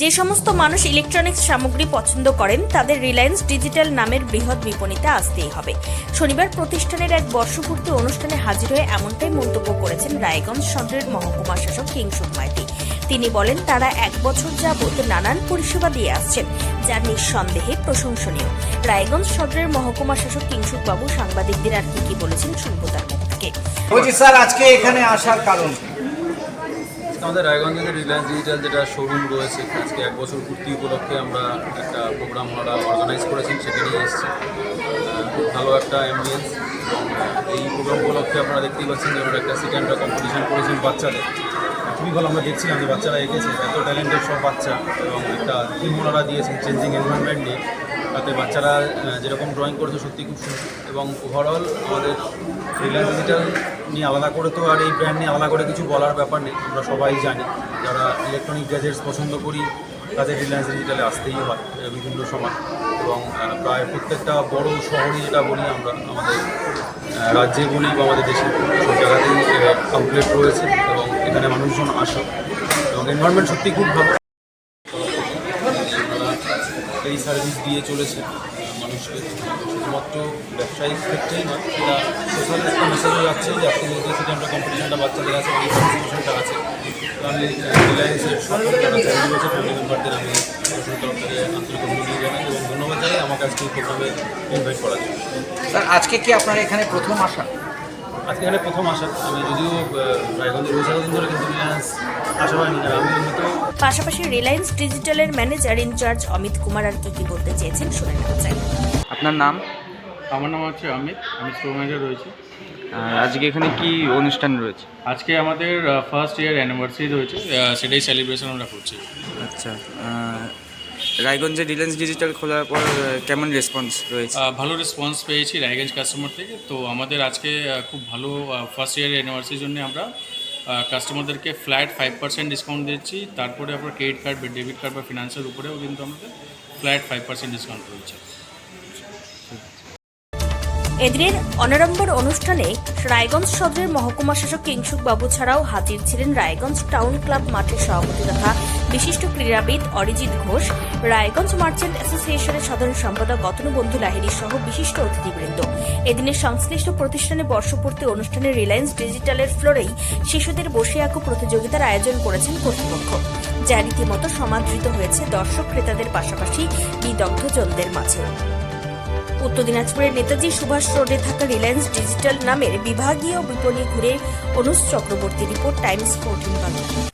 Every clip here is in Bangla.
যে সমস্ত মানুষ ইলেকট্রনিক্স সামগ্রী পছন্দ করেন, তাদের রিলায়েন্স ডিজিটাল নামের বৃহৎ বিপণীতে আসতেই হবে। শনিবার প্রতিষ্ঠানের এক বর্ষপূর্তি অনুষ্ঠানে হাজির হয়ে এমনটাই মন্তব্য করেছেন রায়গঞ্জ সদরের মহকুমা শাসক কিংসুক মাইতি। তিনি বলেন, তারা এক বছর যাবৎ নানান পরিষেবা দিয়ে আসছেন, যা নিঃসন্দেহে প্রশংসনীয়। রায়গঞ্জ সদরের মহকুমা শাসক কিংসুক বাবু সাংবাদিকদের আর কি কি বলেছেন শুনব তার মুখ থেকে। আজকে এখানে আসার কারণ আমাদের রায়গঞ্জে রিলায়েন্স ডিজিটাল যেটা শোরুম রয়েছে, আজকে এক বছর পূর্তি উপলক্ষে আমরা একটা প্রোগ্রাম ওনারা অর্গানাইজ করেছেন সেখানে এসেছি। খুব ভালো একটা অ্যাম্বিয়েন্স এই প্রোগ্রাম উপলক্ষে আপনারা দেখতেই পাচ্ছেন যে ওনারা একটা অ্যান্ড কম্পিটিশন করেছেন বাচ্চাদের। খুবই ভালো আমরা দেখছিলাম যে বাচ্চারা এঁকেছে, এত ট্যালেন্টেড সব বাচ্চা। এবং একটা থিম ওনারা দিয়েছেন চেঞ্জিং এনভায়রনমেন্ট নিয়ে। তাতে বাচ্চারা যেরকম ড্রয়িং করেছে সত্যি খুব সুন্দর। এবং ওভারঅল আমাদের রিলায়েন্স ডিজিটাল নিয়ে আলাদা করে তো আর এই ব্র্যান্ড নিয়ে আলাদা করে কিছু বলার ব্যাপার নেই। আমরা সবাই জানি, যারা ইলেকট্রনিক গ্যাজেটস পছন্দ করি, তাদের রিলায়েন্স ডিজিটালে আসতেই হয় বিভিন্ন সময়। এবং প্রায় প্রত্যেকটা বড় শহরে যেটা বলি আমরা, আমাদের রাজ্যে বলি বা আমাদের দেশে, সব জায়গাতেই আউটলেট রয়েছে এবং এখানে মানুষজন আসে। এবং এনভায়রনমেন্ট সত্যি খুব ভালো। এই সার্ভিস দিয়ে চলেছে। মানুষকে শুধুমাত্র ব্যবসায়িক ক্ষেত্রেই নয় সেটা সোশ্যাল একটা মেসেজও যাচ্ছে যে আজকে যেহেতু সেখানটা কম্পিটিশনটা বাচ্চাদের আছে এই কম্পিটিশনটা আছে। আমি রিলায়েন্সের যারা ফ্যামিলি মেম্বারদের আমি আন্তরিক জানাই এবং ধন্যবাদ জানাই। আমাকে আজকে ইনভাইট করার জন্য। স্যার আজকে কি আপনার এখানে প্রথম আসা? আজকে এখানে প্রথম আসা। আমি যদিও রায়গঞ্জে রয়েছে ধরে কিন্তু রিলায়েন্স আসা হয়নি আর আমি এমনিতেও পাশাপাশি রিলায়েন্স ডিজিটালের ম্যানেজার ইনচার্জ অমিত কুমার আর কি কি বলতে চেয়েছেন শুনে নেওয়া যায় আপনার নাম? আমার নাম হচ্ছে অমিত আমি স্টোর ম্যানেজার রয়েছি। আজকে এখানে কি অনুষ্ঠান রয়েছে? আজকে আমাদের ফার্স্ট ইয়ার অ্যানিভার্সারি রয়েছে সেটাই সেলিব্রেশন আমরা করছি। আচ্ছা রায়গঞ্জে রিলায়েন্স ডিজিটাল খোলার পর কেমন রেসপন্স রয়েছে? ভালো রেসপন্স পেয়েছি রায়গঞ্জ কাস্টমার থেকে। তো আমাদের আজকে খুব ভালো ফার্স্ট ইয়ার অ্যানিভার্সারির জন্য আমরা কাস্টমারদেরকে ফ্ল্যাট ফাইভ পার্সেন্ট ডিসকাউন্ট দিচ্ছি। তারপরে আপনার ক্রেডিট কার্ড বা ডেবিট কার্ড বা ফিনান্সের উপরেও কিন্তু আমাদের ফ্ল্যাট ফাইভ পার্সেন্ট ডিসকাউন্ট রয়েছে। এদিনের অনারম্বর অনুষ্ঠানে রায়গঞ্জ সদরের মহকুমা শাসক কিংসুক বাবু ছাড়াও হাজির ছিলেন রায়গঞ্জ টাউন ক্লাব মাঠের সভাপতি তথা বিশিষ্ট ক্রীড়াবিদ অরিজিৎ ঘোষ, রায়গঞ্জ মার্চেন্ট অ্যাসোসিয়েশনের সাধারণ সম্পাদক গতনবন্ধু লাহিড়ী সহ বিশিষ্ট অতিথিবৃন্দ। এদিনের সংশ্লিষ্ট প্রতিষ্ঠানে বর্ষপূর্তি অনুষ্ঠানে রিলায়েন্স ডিজিটালের ফ্লোরেই শিশুদের বসে আঁকো প্রতিযোগিতার আয়োজন করেছেন কর্তৃপক্ষ। যা রীতিমতো সমাদৃত হয়েছে দর্শক ক্রেতাদের পাশাপাশি বিদগ্ধজনদের মাঝে উত্তর দিনাজপুরের নেতাজি সুভাষ রোডে থাকা রিলায়েন্স ডিজিটাল নামের বিভাগীয় বিপণী ঘুরে Anuj Chakraborty report, Times fourteen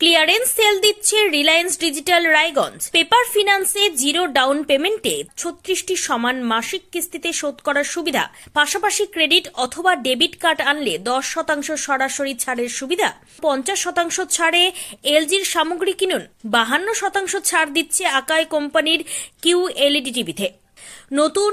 clearance sale দিচ্ছে রিলায়েন্স ডিজিটাল রায়গঞ্জ। পেপার ফিনান্সে জিরো ডাউন পেমেন্টে ছত্রিশটি সমান মাসিক কিস্তিতে শোধ করার সুবিধা। পাশাপাশি ক্রেডিট অথবা ডেবিট কার্ড আনলে দশ শতাংশ সরাসরি ছাড়ের সুবিধা। পঞ্চাশ শতাংশ ছাড়ে এলজির সামগ্রী কিনুন। বাহান্ন শতাংশ ছাড় দিচ্ছে আকাই কোম্পানির কিউ এলইডি টিভিতে। নতুন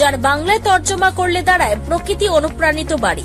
যার বাংলায় তর্জমা করলে দাঁড়ায় প্রকৃতি অনুপ্রাণিত বাড়ি।